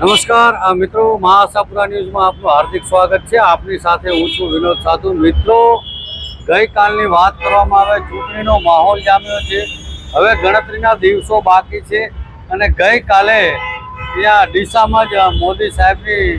નમસ્કાર મિત્રો મહાસાપુરા ન્યૂઝમાં આપનું હાર્દિક સ્વાગત છે. આપની સાથે હું છું વિનોદ સાધુ. મિત્રો ગઈકાલની વાત કરવામાં આવે ચૂંટણીનો માહોલ જામ્યો છે. હવે ગણતરીના દિવસો બાકી છે અને ગઈકાલે ત્યાં ડીસામાં જ મોદી સાહેબની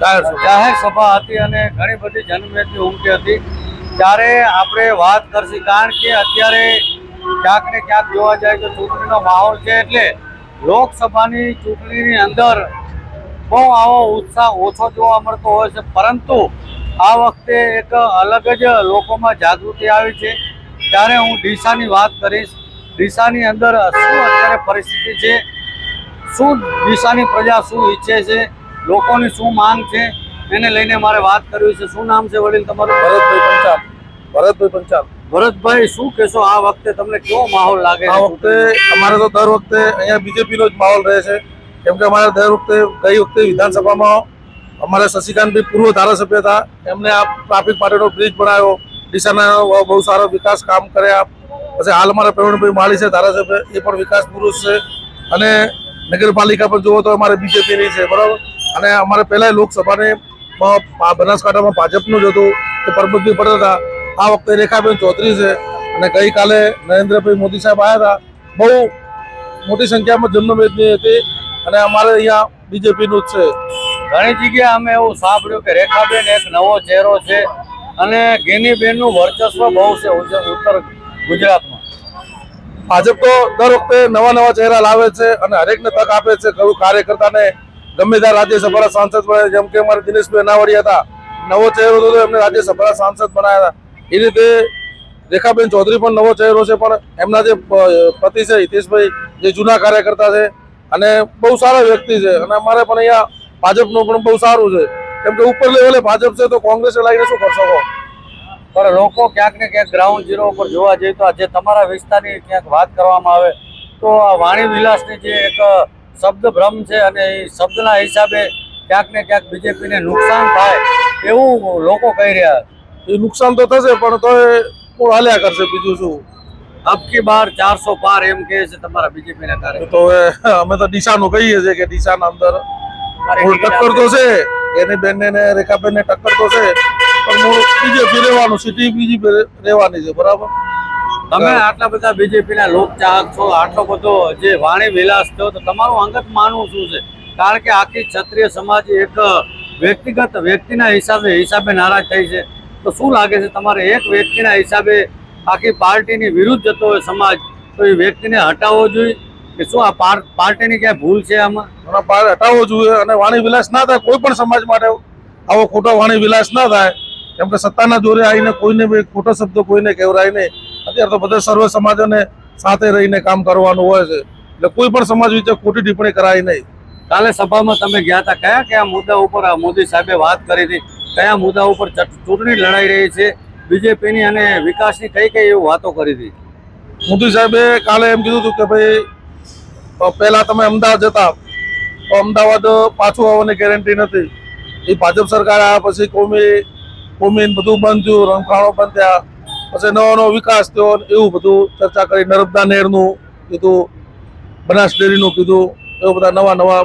જાહેર સભા હતી અને ઘણી બધી જનમેદની ઉમટી હતી. ત્યારે આપણે વાત કરશું કારણ કે અત્યારે ક્યાંક ને ક્યાંક જોવા જાય તો ચૂંટણીનો માહોલ છે એટલે લોકસભાની ચૂંટણીની અંદર બહુ આવો ઉત્સાહ ઓછો જોવા મળતો હોય છે, પરંતુ આ વખતે એક અલગ જ લોકોમાં જાગૃતિ આવી છે. ત્યારે હું ડીસાની વાત કરીશ. ડીસાની અંદર શું અત્યારે પરિસ્થિતિ છે? શું ડીસાની પ્રજા શું ઈચ્છે છે? લોકોની શું માંગ છે? એને લઈને મારે વાત કરવી છે. શું નામ છે વડીલ તમારું? ભરતભાઈ પંચાલ. ભરતભાઈ પંચાલ. ભરતભાઈ, શું કહેશો? આ વખતે તમને કેવો માહોલ લાગે? આ વખતે અમારે તો દર વખતે અહીંયા બીજેપીનો જ માહોલ રહે છે. કેમ કે અમારે દર વખતે, ગઈ વખતે વિધાનસભામાં અમારે શશિકાંતભાઈ પૂર્વ ધારાસભ્ય હતા. એમને આ ટ્રાફિક માટેનો બ્રિજ બનાવ્યો. ડીસાના બહુ સારો વિકાસ કામ કર્યા. પછી હાલ અમારા પ્રવીણભાઈ માળી છે, ધારાસભ્ય. એ પણ વિકાસ પુરુષ છે. અને નગરપાલિકા પણ જુઓ તો અમારે બીજેપીની છે, બરાબર? અને અમારે પહેલાં લોકસભાને બનાસકાંઠામાં ભાજપનું જ હતું. તે પરબતભાઈ પટેલ હતા. આ વખતે રેખાબેન ચૌધરી છે અને ગઈકાલે નરેન્દ્રભાઈ મોદી સાહેબ આવ્યા હતા. બહુ મોટી સંખ્યામાં જન્મવેદની હતી અને અમારે અહીંયા બીજેપીનું જ છે. ઘણી જગ્યાએ અમે એવું સાંભળ્યું કે રેખાબેન એક નવો ચહેરો છે અને ગેનીબેનનું વર્ચસ્વ બહુ છે ઉત્તર ગુજરાતમાં. ભાજપ તો દર વખતે નવા નવા ચહેરા લાવે છે અને હરેકને તક આપે છે. કયું કાર્યકર્તાને ગમે ત્યાં રાજ્યસભાના સાંસદ બને જેમ કે અમારે દિનેશભાઈ અનાવડી હતા. નવો ચહેરો હતો એમને રાજ્યસભાના સાંસદ બનાવ્યા હતા. એ રીતે રેખાબેન ચૌધરી પણ નવો ચહેરો છે, પણ એમના જે પતિ છે, હિતેશભાઈ, જે જૂના કાર્યકર્તા છે, અને બહુ સારા વ્યક્તિ છે, અને અમારે પણ અહીંયા ભાજપનું પણ બહુ સારું છે. કેમ કે ઉપર લેવલે ભાજપ છે, તો કોંગ્રેસે લાવીને શું કરશો પણ લોકો ક્યાંક ને ક્યાંક ગ્રાઉન્ડ ઝીરો ઉપર જોવા જઈએ તો આજે તમારા વિસ્તારની ક્યાંક વાત કરવામાં આવે, તો આ વાણી વિલાસની જે એક શબ્દ ભ્રમ છે અને એ શબ્દના હિસાબે ક્યાંક ને ક્યાંક બીજેપીને નુકસાન થાય એવું લોકો કહી રહ્યા એ નુકસાન તો થશે પણ તો એ હાલ્યા કરશે બીજું શું? અબકી બાર ચારસો પાર એમ કે છે તમારા બીજેપીના કાર્ય તો અમે તો દિશાનું કહીએ છીએ કે દિશાના અંદર મૂળ ટક્કર તો છે એની બેનને ને રેખાબેન ને ટક્કર તો છે પણ મૂળ બીજેપી રહેવાનું સિટી બીજી રહેવાની છે બરાબર? તમે આટલા બધા બીજેપીના લોક ચાહક છો આટલો બધો જે વાણી વિલાસ થયો તો તમારું અંગત માનવું શું છે? કારણ કે આખી ક્ષત્રિય સમાજ એક વ્યક્તિગત વ્યક્તિના હિસાબે હિસાબે નારાજ થઈ છે. તો શું લાગે છે તમારે એક વ્યક્તિના હિસાબે આખી પાર્ટીની વિરુદ્ધ જતો હોય સમાજ, તો એ વ્યક્તિને હટાવવો જોઈએ કે શું આ પાર- પાર્ટીની ક્યાંય ભૂલ છે આમાં? હટાવવો જોઈએ અને વાણી વિલાસ ના થાય કોઈ પણ સમાજ માટે. આવો ખોટો વાણી વિલાસ ના થાય, કેમ કે સત્તાના જોરે આવીને કોઈને બી ખોટો શબ્દ કોઈને કહેવરાય નહીં. અત્યારે તો બધા સર્વ સમાજોને સાથે રહીને કામ કરવાનું હોય છે. એટલે કોઈ પણ સમાજ વિશે ખોટી ટિપ્પણી કરાય નહીં. કાલે સભામાં તમે ગયા હતા. કયા કયા મુદ્દા ઉપર મોદી સાહેબે વાત કરી હતી? કયા મુદ્દા ઉપર ચટ- ચૂંટણી લડાઈ રહી છે? બીજેપીની અને વિકાસની કઈ કઈ એવી વાતો કરી હતી? મોદી સાહેબે કાલે એમ કીધું હતું કે ભાઈ પહેલા તમે અમદાવાદ જતા. તો અમદાવાદ પાછું આવવાની ગેરંટી નથી. એ ભાજપ સરકાર આવ્યા પછી કોમી કોમી બધું બંધ થયું રમખાણો બંધ થયા. પછી નવો નવો વિકાસ થયો એવું બધું ચર્ચા કરી. નર્મદા નહેરનું કીધું, બનાસ ડેરીનું કીધું, એવું બધા નવા નવા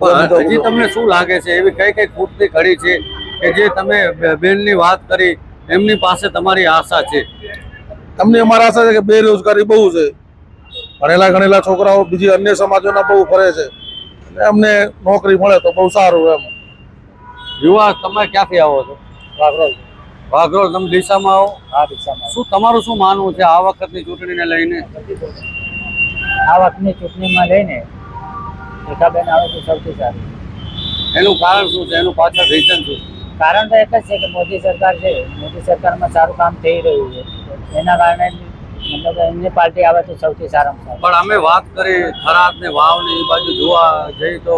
પણ હજી તમને શું લાગે છે? એવી કઈ કઈ ખૂટતી ઘડી છે કે જે તમે બેનની વાત કરી એમની પાસે તમારી આશા છે? તમને અમારા આશા છે કે બેરોજગારી બહુ છે. ભણેલા ગણેલા છોકરાઓ બીજી અન્ય સમાજોના બહુ ફરે છે. અમને નોકરી મળે તો બહુ સારું એમ. યુવા તમે ક્યાંથી આવો છો? વાઘરોલ. તમે દિશામાં આવો? હા દિશામાં શું તમારું શું માનવું છે આ વખતની ચૂંટણીને લઈને? આ વખતની ચૂંટણીમાં લઈને રેખાબેન આવે તો સૌથી સારું. એનું કારણ શું છે? એનું પાછળ રીઝન શું કારણ તો એક જ છે કે મોદી સરકાર છે મોદી સરકારમાં સારું કામ થઈ રહ્યું છે. એના કારણે મતલબ એમની પાર્ટી આવે તો સૌથી સારામાં સારું. પણ અમે વાત કરી થરાદ ને વાવ ને એ બાજુ જોવા જઈએ તો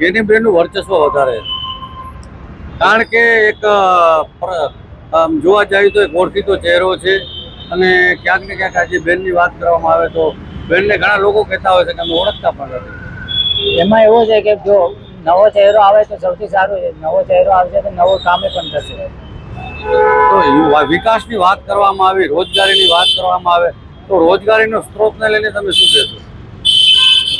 ગેનીબેનનું વર્ચસ્વ વધારે. કારણ કે એક જોવા જઈએ તો એક ઓળખીતો ચહેરો છે અને ક્યાંક ને ક્યાંક આજે બેનની વાત કરવામાં આવે તો બેનને ઘણા લોકો કહેતા હોય છે કે અમે ઓળખતા પણ નથી. એમાં એવું છે કે જો નવો ચહેરો આવે તો સૌથી સારું છે. નવો ચહેરો આવશે તો નવો કામે પણ થશે. તો વિકાસની વાત કરવામાં આવી રોજગારીની વાત કરવામાં આવે તો રોજગારીનો સ્ત્રોતને લઈને તમે શું કહેશો?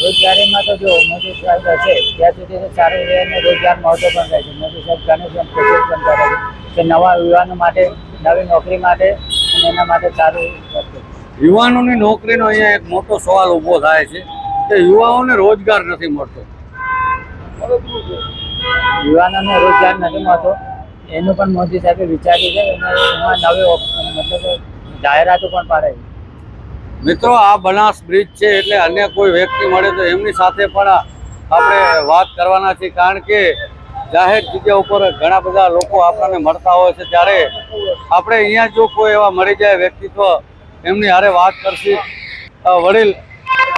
રોજગારીમાં તો જો મોદી સાહેબ હશે ત્યાં સુધી તો સારું રહે અને રોજગાર મળતો પણ રહે છે. મોદી સાહેબ ઘણી પણ કોશિશ પણ કરે છે કે નવા યુવાનો માટે નવી નોકરી માટે અને એના માટે સારું યુવાનોની નોકરીનો અહીંયા એક મોટો સવાલ ઊભો થાય છે. કે યુવાઓને રોજગાર નથી મળતો. યુવાનોને રોજગાર નથી મળતો. એનું પણ મોદી સાહેબે વિચાર્યું છે. અને એમાં નવી મતલબ જાહેરાતો પણ પાડે છે. મિત્રો આ બનાસ બ્રિજ છે એટલે અન્ય કોઈ વ્યક્તિ મળે તો એમની સાથે પણ આપણે વાત કરવાના છીએ. કારણ કે જાહેર જગ્યા ઉપર ઘણા બધા લોકો આપણને મળતા હોય છે. ત્યારે આપણે અહીંયા જો કોઈ એવા મળી જાય વ્યક્તિત્વ એમની હારે વાત કરશી. વડીલ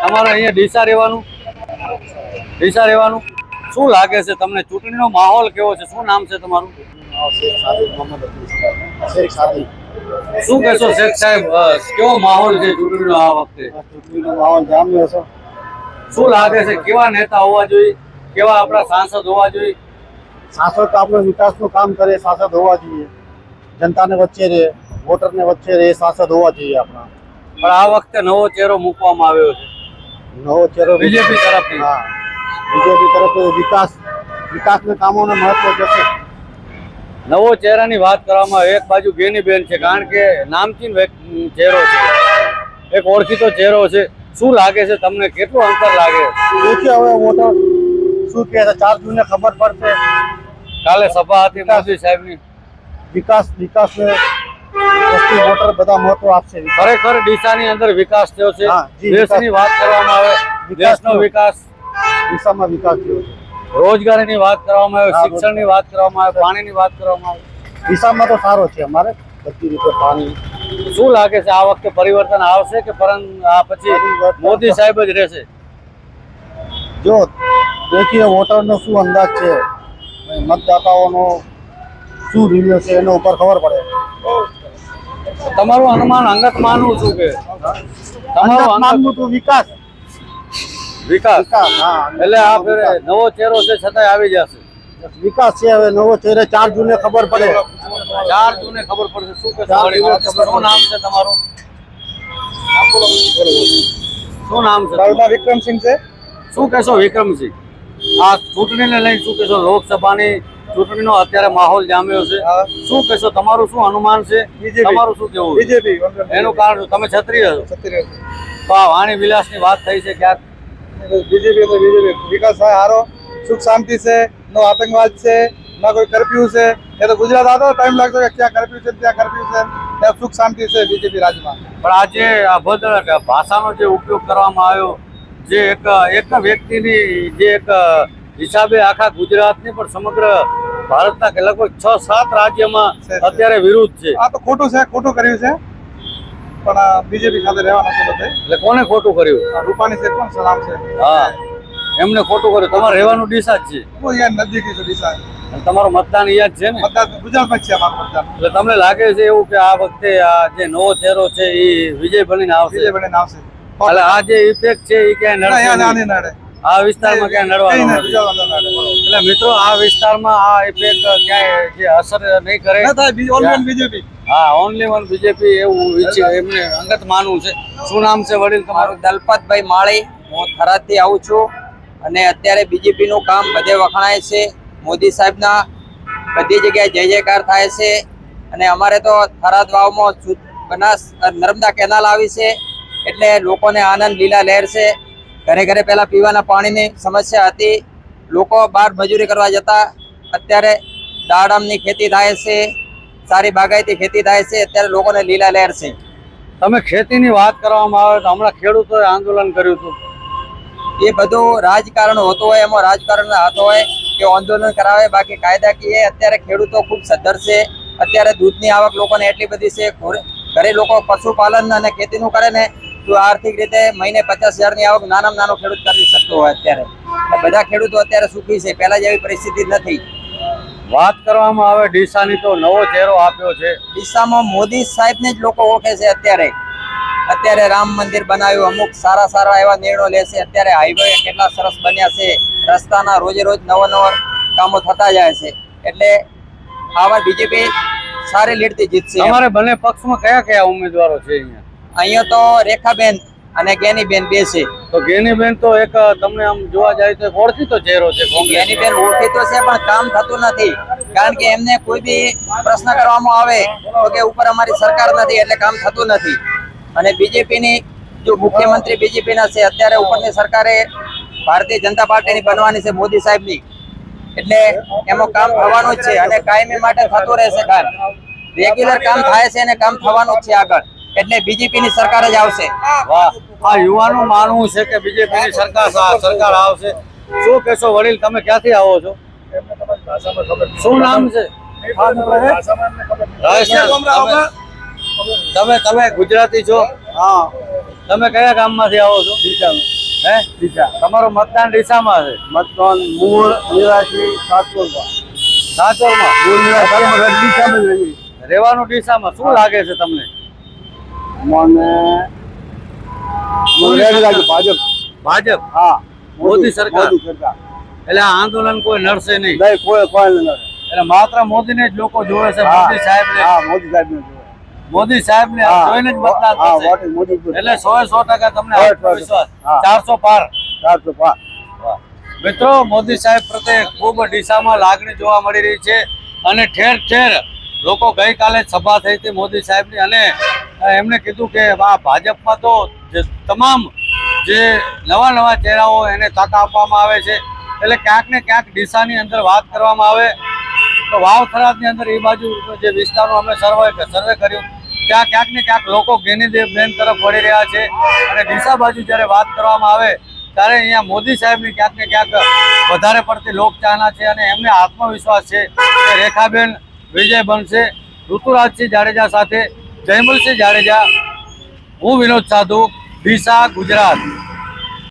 તમારે અહીંયા ડીસા રહેવાનું? ડીસા રહેવાનું? શું લાગે છે તમને? ચૂંટણીનો માહોલ કેવો છે? શું નામ છે તમારું? શું કહેશો શેખ સાહેબ? કેવો માહોલ છે ચૂંટણીનો આ વખતે? શું લાગે છે? કેવા નેતા હોવા જોઈએ? કેવા આપણા સાંસદ હોવા જોઈએ? સાંસદ તો આપણો વિકાસનું કામ કરે સાંસદ હોવા જોઈએ. જનતાને વચ્ચે રહે વોટરને વચ્ચે રહે સાંસદ હોવા જોઈએ આપણા. પણ આ વખતે નવો ચહેરો મૂકવામાં આવ્યો છે. નવો ચહેરો બીજેપી તરફથી. હા. બીજેપી તરફ વિકાસ વિકાસના કામોને મહત્વ જશે નવો ચહેરાની વાત કરવામાં એક બાજુ બેન છે કારણ કે નામચીન ચહેરો છે. એક ઓળખીતો ચહેરો છે. શું લાગે છે તમને? કેટલું અંતર લાગે? દેખીએ હવે મોટો. શું કહે છે? ચાર જૂને ખબર પડશે. કાલે સભા હતી મોદી સાહેબની. વિકાસ વિકાસને વસ્તી વોટર બધા મહત્વ આપશે ખરેખર ડીસાની અંદર વિકાસ થયો છે. દેશની વાત કરવામાં આવે દેશનો વિકાસ. દિશામાં વિકાસ થયો છે. રોજગારીની વાત કરવામાં આવે શિક્ષણની વાત કરવામાં આવે પાણીની વાત કરવામાં આવે. દિશામાં તો સારો છે અમારે. બધી રીતે પાણી. શું લાગે છે આ વખતે પરિવર્તન આવશે કે પરંતુ આ પછી મોદી સાહેબ જ રહેશે? જો દેખીએ વોટરનો શું અંદાજ છે? મતદાતાઓનો શું રિવ્યુ છે એના ઉપર ખબર પડે. તમારું અનુમાન અંગત માનવું શું કે તમારું માનવું તો વિકાસ. વિકાસ. એટલે આ ફેરે નવો ચહેરો છે છતાંય આવી જશે. વિકાસ છે હવે નવો ચહેરે ચાર જૂને ખબર પડે. ચાર જૂને ખબર પડશે. શું કે શું નામ છે તમારું? શું નામ છે? મારું વિક્રમસિંહ છે. શું કહેશો વિક્રમસિંહ? આ ચૂંટણીને લઈને શું કહેશો? લોકસભાની ચૂંટણીનો અત્યારે માહોલ જામ્યો છે. શું કહેશો? તમારું શું અનુમાન છે. તમારું શું કેવું? બીજેપી એનું કારણ તમે ક્ષત્રિય છો? તો આ વાણી વિલાસની વાત થઈ છે ક્યાંક? બીજેપી તો બીજેપી. વિકાસ થાય હારો. સુખ શાંતિ છે. નો આતંકવાદ છે. ના કોઈ કર્ફ્યુ છે. એ તો ગુજરાત આવતો ટાઈમ લાગતો કે ક્યાં કર્ફ્યુ છે ત્યાં કર્ફ્યુ છે. ત્યાં સુખ શાંતિ છે બીજેપી રાજમાં પણ આજે અભદ્ર ભાષાનો જે ઉપયોગ કરવામાં આવ્યો જે એક એક વ્યક્તિની જે એક હિસાબે આખા ગુજરાતની પણ સમગ્ર ભારતના લગભગ છ સાત રાજ્યમાં. અત્યારે વિરુદ્ધ છે. આ તો ખોટું છે ખોટું કર્યું છે. પણ બીજેપી ખાતે રહેવાના છે બધે. એટલે કોને ખોટું કર્યું? રૂપાણી છે કોણ સલામ છે. હા. એમને ખોટું કર્યું. તમારે રહેવાનું ડીસા જ છે. નજીક ડીસા તમારું મતદાન અહીંયા જ છે ને? મતદાન ગુજરાતમાં છે અમારું મતદાન. એટલે તમને લાગે છે એવું કે આ વખતે આ જે નવો ચહેરો છે એ વિજય બનીને આવશે? બીજેપી આવશે. એટલે આ જે ઇફેક્ટ છે એ ક્યાંય નડે નડે. આ વિસ્તારમાં ક્યાંય કઈ નડવાનું. એટલે મિત્રો આ વિસ્તારમાં આ ઇફેક્ટ ક્યાંય જે અસર નહીં કરે. બીજેપી હા ઓનલી વન બીજેપી એવું ઈચ્છે એમને અંગત માનવું છે. શું નામ છે વડીલ તમારું? દલપતભાઈ માળી. હું થરાદથી આવું છું અને અત્યારે બીજેપી નું કામ બધે વખણાય છે. મોદી સાહેબના બધી જગ્યાએ જય જયકાર થાય છે. અને અમારે તો થરાદ વાવમાં બનાસ નર્મદા કેનાલ આવી છે. એટલે લોકોને આનંદ લીલા લહેર છે. ઘરે ઘરે પહેલાં પીવાના પાણીની સમસ્યા હતી. લોકો બહાર મજૂરી કરવા જતા. અત્યારે દાડમની ખેતી થાય છે સારી બાગાયતી ખેતી થાય છે અત્યારે લોકોને લીલા લહેર છે. તમે ખેતીની વાત કરવામાં આવે તો હમણાં ખેડૂતોએ આંદોલન કર્યું હતું. એ બધું રાજકારણ હોતું હોય એમાં રાજકારણ હાથ હોય કે આંદોલન કરાવે બાકી કાયદાકીય અત્યારે ખેડૂતો ખૂબ સદ્ધર છે. અત્યારે દૂધની આવક લોકોને એટલી બધી છે ઘરે- ઘરે લોકો પશુપાલન અને ખેતીનું કરે ને આર્થિક રીતે મહિને પચાસ હજારની આવક નાનામાં નાનો ખેડૂત કરી શકતો હોય અત્યારે. બધા ખેડૂતો અત્યારે સુખી છે. પહેલા જેવી પરિસ્થિતિ નથી. વાત કરવામાં આવે ડીસાની તો નવો ચહેરો આપ્યો છે. ડીસામાં મોદી સાહેબને જ લોકો ઓળખે છે અત્યારે. અત્યારે રામ મંદિર બનાવ્યું અમુક સારા સારા એવા નિર્ણયો લેશે. અત્યારે હાઈવે કેટલા સરસ બન્યા છે. રસ્તાના રોજે રોજ નવા નવા કામો થતા જાય છે. એટલે આવા બીજેપી સારી લીડથી જીતશે અમારે બંને પક્ષમાં કયા કયા ઉમેદવારો છે અહીંયા? અહીંયા તો રેખાબેન અને ગેનીબેન બે છે તો ગેનીબેન તો એક તમને આમ જોવા જાય તો ઓળખીતો ચહેરો છે ગેનીબેન ઓળખીતો છે પણ કામ થતું નથી. કારણ કે એમને કોઈ બી પ્રશ્ન કરવામાં આવે તો કે ઉપર અમારી સરકાર નથી એટલે કામ થતું નથી. અને બીજેપીની જો મુખ્યમંત્રી બીજેપીના છે અત્યારે ઉપરની સરકારે ભારતીય જનતા પાર્ટીની બનવાની છે મોદી સાહેબની. એટલે એમાં કામ થવાનું જ છે અને કાયમી માટે થતું રહેશે કામ રેગ્યુલર કામ થાય છે અને કામ થવાનું જ છે આગળ. એટલે બીજેપીની સરકાર જ આવશે. વાહ. આ યુવાનું માનવું છે કે બીજેપીની સરકાર સરકાર આવશે. શું કહેશો વડીલ તમે ક્યાંથી આવો છો? શું નામ છે? રાજસ્થાન. તમે- તમે તમે ગુજરાતી છો? હા. તમે કયા ગામમાંથી આવો છો? હે? તમારું મતદાન ડીસામાં છે? મતદાન મૂળ નિવાસી સાતપુરમાં નિવાસી રહેવાનું ડીસામાં. શું લાગે છે તમને? મને મને ભાજપ. ભાજપ? હા. મોદી સરકાર. એટલે આંદોલન કોઈ નડશે નહીં. નહીં કોઈ કોઈ એટલે માત્ર મોદીને જ લોકો જોવે છે મોદી સાહેબને. હા મોદી સાહેબ ને મોદી સાહેબ ને જોઈને જ એટલે સો સો ટકા તમને. ચારસો પાર. ચારસો પાર. મિત્રો મોદી સાહેબ પ્રત્યે ખૂબ ડીસામાં લાગણી જોવા મળી રહી છે. અને ઠેર ઠેર લોકો ગઈકાલે સભા થઈ હતી મોદી સાહેબની. અને એમણે કીધું કે આ ભાજપમાં તો તમામ જે નવા નવા ચહેરાઓ એને તક આપવામાં આવે છે, એટલે ક્યાંક ને ક્યાંક ડીસાની અંદર વાત કરવામાં આવે. તો વાવ થરાદની અંદર એ બાજુ જે વિસ્તારનો અમે સર્વે સર્વે કર્યું, ત્યાં ક્યાંક ને ક્યાંક લોકો ગેનીદેવ બેન તરફ વળી રહ્યા છે. અને ડીસા બાજુ જ્યારે વાત કરવામાં આવે, ત્યારે અહીંયા મોદી સાહેબની ક્યાંક ને ક્યાંક વધારે પડતી લોકચાહના છે અને એમને આત્મવિશ્વાસ છે કે રેખાબેન વિજય બનશે. ઋતુરાજસિંહ જાડેજા સાથે જયમલસિંહ જાડેજા. હું વિનોદ સાધુ ડીસા ગુજરાત.